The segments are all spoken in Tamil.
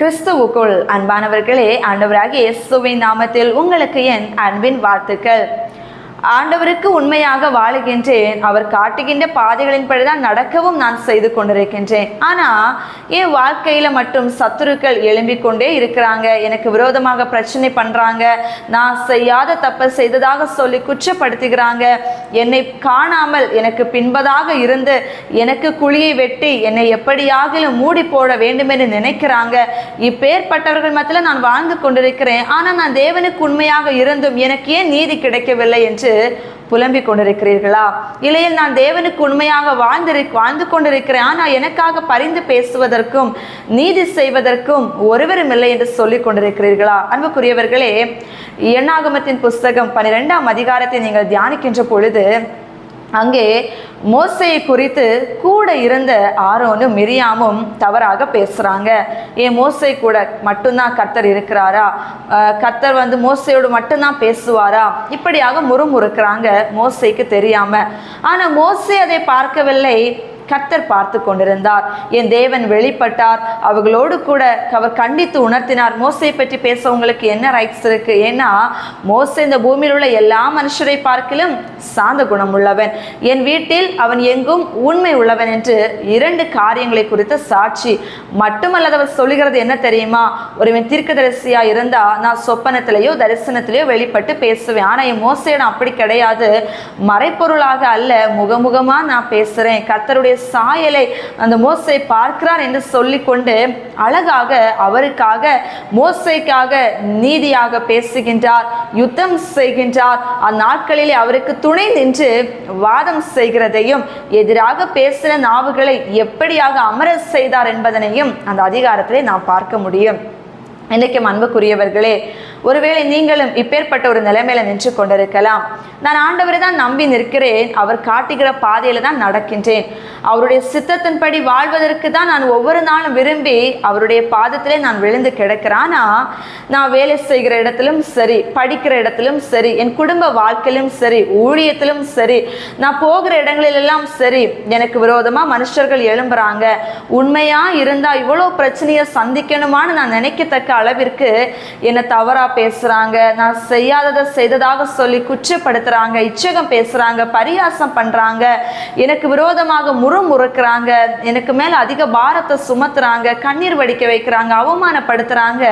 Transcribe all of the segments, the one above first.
கிறிஸ்துவுக்குள் அன்பானவர்களே ஆண்டவராகிய இயேசுவின் நாமத்தில் உங்களுக்கு என் அன்பின் வாழ்த்துக்கள். ஆண்டவருக்கு உண்மையாக வாழுகின்றேன். அவர் காட்டுகின்ற பாதைகளின்படி தான் நடக்கவும் நான் செய்து கொண்டிருக்கின்றேன். ஆனா என் வாழ்க்கையில மட்டும் சத்துருக்கள் எழும்பிக் கொண்டே இருக்கிறாங்க. எனக்கு விரோதமாக பிரச்சனை பண்றாங்க. நான் செய்யாத தப்பை செய்ததாக சொல்லி குற்றப்படுத்துகிறாங்க. என்னை காணாமல் எனக்கு பின்பதாக இருந்து எனக்கு குழியை வெட்டி என்னை எப்படியாகிலும் மூடி போட வேண்டும் என்று நினைக்கிறாங்க. இப்பேற்பட்டவர்கள் மத்தியில் நான் வாழ்ந்து கொண்டிருக்கிறேன். ஆனால் நான் தேவனுக்கு உண்மையாக இருந்தும் எனக்கு ஏன் நீதி கிடைக்கவில்லை என்று புலம்பிக் கொண்டிருக்கிறீர்களா? இல்லையில் நான் தேவனுக்கு உண்மையாக வாழ்ந்திரு வாழ்ந்து கொண்டிருக்கிறேன். ஆனால் எனக்காக பரிந்து பேசுவதற்கும் நீதி செய்வதற்கும் ஒருவரும் இல்லை என்று சொல்லிக் கொண்டிருக்கிறீர்களா? அன்புக்குரியவர்களே எண்ணாகமத்தின் புஸ்தகம் பன்னிரெண்டாம் அதிகாரத்தை நீங்கள் தியானிக்கின்ற பொழுது அங்கே மோசையை குறித்து கூட இருந்த ஆரோனும் மிரியாமும் தவறாக பேசுகிறாங்க ஏன் மோசை கூட மட்டும்தான் கர்த்தர் இருக்கிறாரா? கர்த்தர் வந்து மோசையோடு மட்டும்தான் பேசுவாரா? இப்படியாக முறுமுறுக்கிறாங்க மோசைக்கு தெரியாமல் ஆனால் மோசை அதை பார்க்கவில்லை. கர்த்தர் பார்த்து கொண்டிருந்தார். என் தேவன் வெளிப்பட்டார். அவர்களோடு கூட அவர் கண்டித்து உணர்த்தினார். மோசையை பற்றி பேச உங்களுக்கு என்ன ரைட்ஸ் இருக்கு? ஏன்னா மோசை இந்த பூமியில் உள்ள எல்லா மனுஷரை பார்க்கிலும் சாந்த குணம் உள்ளவன். என் வீட்டில் அவன் எங்கும் உண்மை உள்ளவன் என்று இரண்டு காரியங்களை குறித்த சாட்சி. மட்டுமல்லாத அவர் சொல்லுகிறது என்ன தெரியுமா? ஒருவன் தீர்க்கதரிசியா இருந்தா நான் சொப்பனத்திலேயோ தரிசனத்திலேயோ வெளிப்பட்டு பேசுவேன். ஆனா என் மோசையிடம் அப்படி கிடையாது. மறைப்பொருளாக அல்ல முகமுகமா நான் பேசுறேன். கர்த்தருடைய சாயலை அந்த மோசை பார்க்கிறார் என்று சொல்லிக்கொண்டு அழகாக அவருக்காக மோசைக்காக நீதியாக பேசுகின்றார் யுத்தம் செய்கின்றார். அந்நாட்களிலே அவருக்கு துணை நின்று வாதம் செய்கிறதையும் எதிராக பேசின நாவுகளை எப்படியாக அமர செய்தார் என்பதனையும் அந்த அதிகாரத்திலே நாம் பார்க்க முடியும். இன்றைக்கும் அன்புக்குரியவர்களே ஒருவேளை நீங்களும் இப்பேற்பட்ட ஒரு நிலைமையில நின்று கொண்டிருக்கலாம். நான் ஆண்டவரை தான் நம்பி நிற்கிறேன். அவர் காட்டுகிற பாதையில தான் நடக்கின்றேன். அவருடைய சித்தத்தின்படி வாழ்வதற்கு தான் நான் ஒவ்வொரு நாளும் விரும்பி அவருடைய பாதத்திலே நான் விழுந்து கிடக்கிறேன். நான் வேலை செய்கிற இடத்திலும் சரி படிக்கிற இடத்திலும் சரி என் குடும்ப வாழ்க்கையிலும் சரி ஊழியத்திலும் சரி நான் போகிற இடங்களிலெல்லாம் சரி எனக்கு விரோதமா மனுஷர்கள் எழும்புறாங்க. உண்மையா இருந்தா இவ்வளோ பிரச்சனையை சந்திக்கணுமான்னு நான் நினைக்கத்தக்க அளவிற்கு என்னை தவறா பேசுகிறாங்க நான் செய்யாததை செய்ததாக சொல்லி குற்றப்படுத்துறாங்க இச்சகம் பேசுகிறாங்க பரியாசம் பண்ணுறாங்க எனக்கு விரோதமாக முறுமுறுக்கிறாங்க எனக்கு மேலே அதிக பாரத்தை சுமத்துறாங்க கண்ணீர் வடிக்க வைக்கிறாங்க அவமானப்படுத்துறாங்க.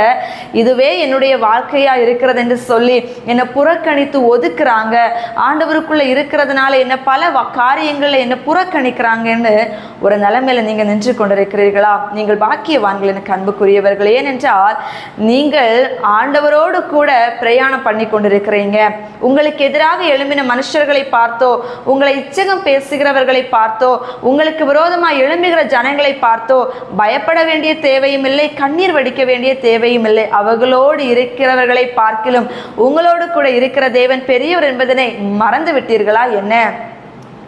இதுவே என்னுடைய வாழ்க்கையாக இருக்கிறது என்று சொல்லி என்னை புறக்கணித்து ஒதுக்குறாங்க. ஆண்டவருக்குள்ளே இருக்கிறதுனால என்ன பல வ- காரியங்கள்ல என்ன புறக்கணிக்கிறாங்கன்னு ஒரு நிலைமையில நீங்கள் நின்று கொண்டிருக்கிறீர்களா? நீங்கள் பாக்கியவான்கள் எனக்கு அன்புக்குரியவர்கள். ஏனென்றால் நீங்கள் ஆண்டவரோடு கூட பிரயாணம் பண்ணி கொண்டிருக்கிறீங்க. உங்களுக்கு எதிராக எழும்பின மனுஷர்களை பார்த்தோ உங்களை இச்சகம் பேசுகிறவர்களை பார்த்தோ உங்களுக்கு விரோதமாக எழும்புகிற ஜனங்களை பார்த்தோ பயப்பட வேண்டிய தேவையும் இல்லை கண்ணீர் வடிக்க வேண்டிய தேவையும் இல்லை. அவர்களோடு இருக்கிறவர்களை பார்க்கிலும் உங்களோடு கூட இருக்கிற தேவன் பெரியவர் என்பதனை மறந்து விட்டீர்களா என்ன?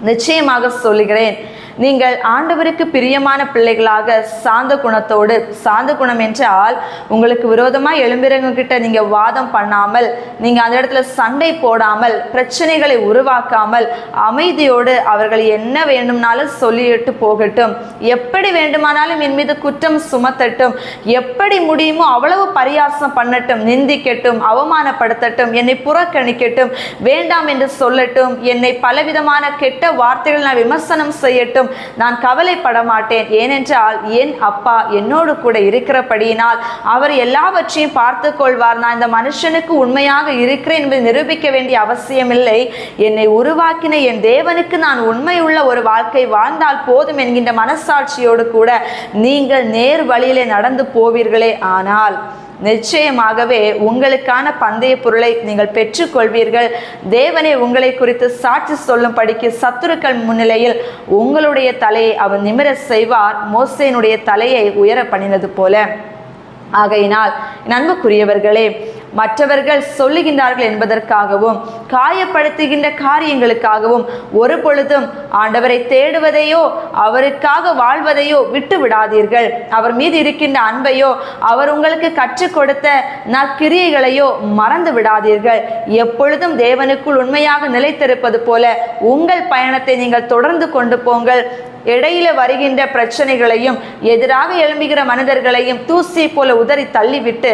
நிச்சயமாக சொல்லுகிறேன். நீங்கள் ஆண்டவருக்கு பிரியமான பிள்ளைகளாக சாந்த குணத்தோடு சாந்த குணம் என்றால் உங்களுக்கு விரோதமாக எழும்பிறவங்க கிட்ட நீங்கள் வாதம் பண்ணாமல் நீங்கள் அந்த இடத்துல சண்டை போடாமல் பிரச்சனைகளை உருவாக்காமல் அமைதியோடு அவர்கள் என்ன வேண்டும்னாலும் சொல்லிட்டு போகட்டும். எப்படி வேண்டுமானாலும் என் மீது குற்றம் சுமத்தட்டும். எப்படி முடியுமோ அவ்வளவு பரியாசம் பண்ணட்டும் நிந்திக்கட்டும் அவமானப்படுத்தட்டும் என்னை புறக்கணிக்கட்டும் வேண்டாம் என்று சொல்லட்டும் என்னை பலவிதமான கெட்ட வார்த்தைகள் நான் விமர்சனம் செய்யட்டும் நான் கவலைப்பட மாட்டேன் ஏனென்றால் என் அப்பா என்னோடு கூட இருக்கிறபடியினால் அவர் எல்லாவற்றையும் பார்த்து கொள்வார். நான் இந்த மனுஷனுக்கு உண்மையாக இருக்கிறேன் என்பதை நிரூபிக்க வேண்டிய அவசியமில்லை. என்னை உருவாக்கின என் தேவனுக்கு நான் உண்மை உள்ள ஒரு வாழ்க்கை வாழ்ந்தால் போதும் என்கின்ற மனசாட்சியோடு கூட நீங்கள் நேர் வழியிலே நடந்து போவீர்களே ஆனால் நிச்சயமாகவே உங்களுக்கான பந்தய பொருளை நீங்கள் பெற்றுக்கொள்வீர்கள். தேவனே உங்களை குறித்து சாட்சி சொல்லும்படிக்கு சத்துருக்கள் முன்னிலையில் உங்களுடைய தலையை அவர் நிமிர செய்வார். மோசேனுடைய தலையை உயர பண்ணினது போல. ஆகையினால் என் மற்றவர்கள் சொல்லுகின்றார்கள் என்பதற்காகவும் காயப்படுத்துகின்ற காரியங்களுக்காகவும் ஒரு பொழுதும் ஆண்டவரை தேடுவதையோ அவருக்காக வாழ்வதையோ விட்டு விடாதீர்கள் அவர் மீது இருக்கின்ற அன்பையோ அவர் உங்களுக்கு கற்றுக் கொடுத்த நற்கிரியைகளையோ மறந்து விடாதீர்கள். எப்பொழுதும் தேவனுக்குள் உண்மையாக நிலைத்திருப்பது போல உங்கள் பயணத்தை நீங்கள் தொடர்ந்து கொண்டு போங்கள். இடையில வருகின்ற பிரச்சனைகளையும் எதிராக எழும்புகிற மனிதர்களையும் தூசி போல உதறி தள்ளிவிட்டு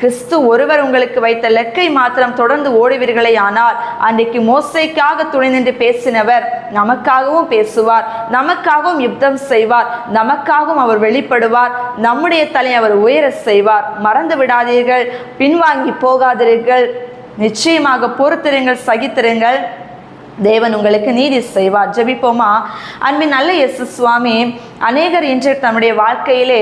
கிறிஸ்து ஒருவர் உங்களுக்கு வைத்த லெக்கை மாத்திரம் தொடர்ந்து ஓடுவீர்களே ஆனால் அன்றைக்கு மோசைக்காக துணை நின்று பேசினவர் நமக்காகவும் பேசுவார். நமக்காகவும் யுத்தம் செய்வார். நமக்காகவும் அவர் வெளிப்படுவார். நம்முடைய தலை அவர் உயர செய்வார். மறந்து விடாதீர்கள். பின்வாங்கி போகாதீர்கள். நிச்சயமாக பொறுத்திருங்கள் சகித்திருங்கள். தேவன் உங்களுக்கு நீதி செய்வார். ஜெபிப்போமா? அன்பின் நல்ல இயேசு சுவாமி அநேகர் இன்று தன்னுடைய வாழ்க்கையிலே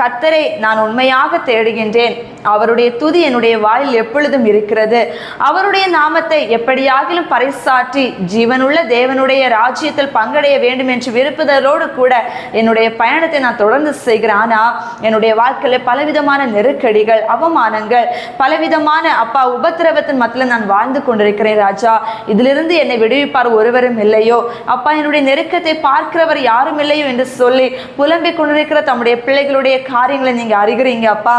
கத்தரை நான் உண்மையாக தேடுகின்றேன். அவருடைய துதி என்னுடைய வாயில் எப்பொழுதும் இருக்கிறது. அவருடைய நாமத்தை எப்படியாகிலும் பறைசாற்றி ஜீவனுள்ள தேவனுடைய ராஜ்யத்தில் பங்கடைய வேண்டும் என்று விருப்புதலோடு கூட என்னுடைய பயணத்தை நான் தொடர்ந்து செய்கிறேன். ஆனால் என்னுடைய வாழ்க்கையில் பலவிதமான நெருக்கடிகள் அவமானங்கள் பலவிதமான அப்பா உபத்திரவத்தின் மத்தியில் நான் வாழ்ந்து கொண்டிருக்கிறேன் ராஜா. இதிலிருந்து என்னை விடுவிப்பார் ஒருவரும் இல்லையோ? அப்பா என்னுடைய நெருக்கத்தை பார்க்கிறவர் யாரும் இல்லையோ? என்று சொல் புலம்பிக் கொண்டிருக்கிற தம்முடைய பிள்ளைகளுடைய காரியங்களை நீங்க அறிகிறீங்க அப்பா.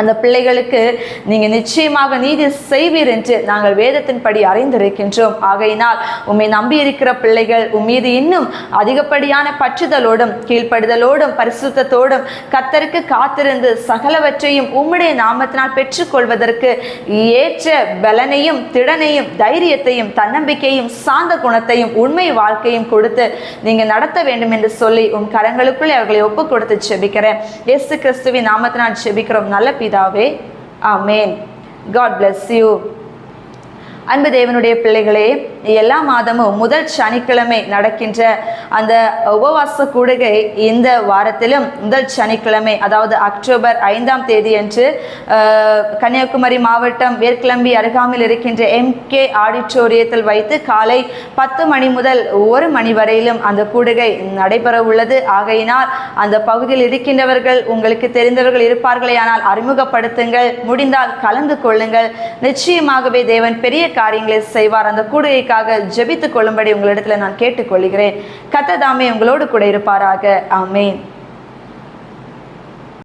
அந்த பிள்ளைகளுக்கு நீங்கள் நிச்சயமாக நீதி செய்வீர் என்று நாங்கள் வேதத்தின்படி அறிந்திருக்கின்றோம். ஆகையினால் உம்மை நம்பியிருக்கிற பிள்ளைகள் உம்மீது இன்னும் அதிகப்படியான பற்றுதலோடும் கீழ்ப்படுதலோடும் பரிசுத்தத்தோடும் கத்தருக்கு காத்திருந்து சகலவற்றையும் உம்முடைய நாமத்தினால் பெற்றுக்கொள்வதற்கு ஏற்ற பலனையும் திடனையும் தைரியத்தையும் தன்னம்பிக்கையும் சாந்த குணத்தையும் உண்மை வாழ்க்கையும் கொடுத்து நீங்கள் நடத்த வேண்டும் என்று சொல்லி உன் கரங்களுக்குள்ளே அவர்களை ஒப்பு கொடுத்து செபிக்கிறேன். இயேசு கிறிஸ்துவின் நாமத்தினால் செபிக்கிறோம். நல்ல பிதாவே ஆமென். காட் பிளஸ் யூ அன்பு தேவனுடைய பிள்ளைகளே எல்லா மாதமும் முதல் சனிக்கிழமை நடக்கின்ற அந்த உபவாச கூடுகை இந்த வாரத்திலும் முதல் சனிக்கிழமை அதாவது அக்டோபர் ஐந்தாம் தேதி அன்று கன்னியாகுமரி மாவட்டம் வேர்க்கிளம்பி அருகாமையில் இருக்கின்ற எம்கே ஆடிட்டோரியத்தில் வைத்து காலை பத்து மணி முதல் ஒரு மணி வரையிலும் அந்த கூடுகை நடைபெற உள்ளது. ஆகையினால் அந்த பகுதியில் இருக்கின்றவர்கள் உங்களுக்கு தெரிந்தவர்கள் இருப்பார்களே ஆனால் அறிமுகப்படுத்துங்கள் முடிந்தால் கலந்து கொள்ளுங்கள். நிச்சயமாகவே தேவன் பெரிய காரியங்களை செய்வார். அந்த கூடுகைக்காக ஜெபித்துக் கொள்ளும்படி உங்களிடத்தில் நான் கேட்டுக்கொள்கிறேன். கத்ததாமே உங்களோடு கூட இருப்பாராக. ஆமென்.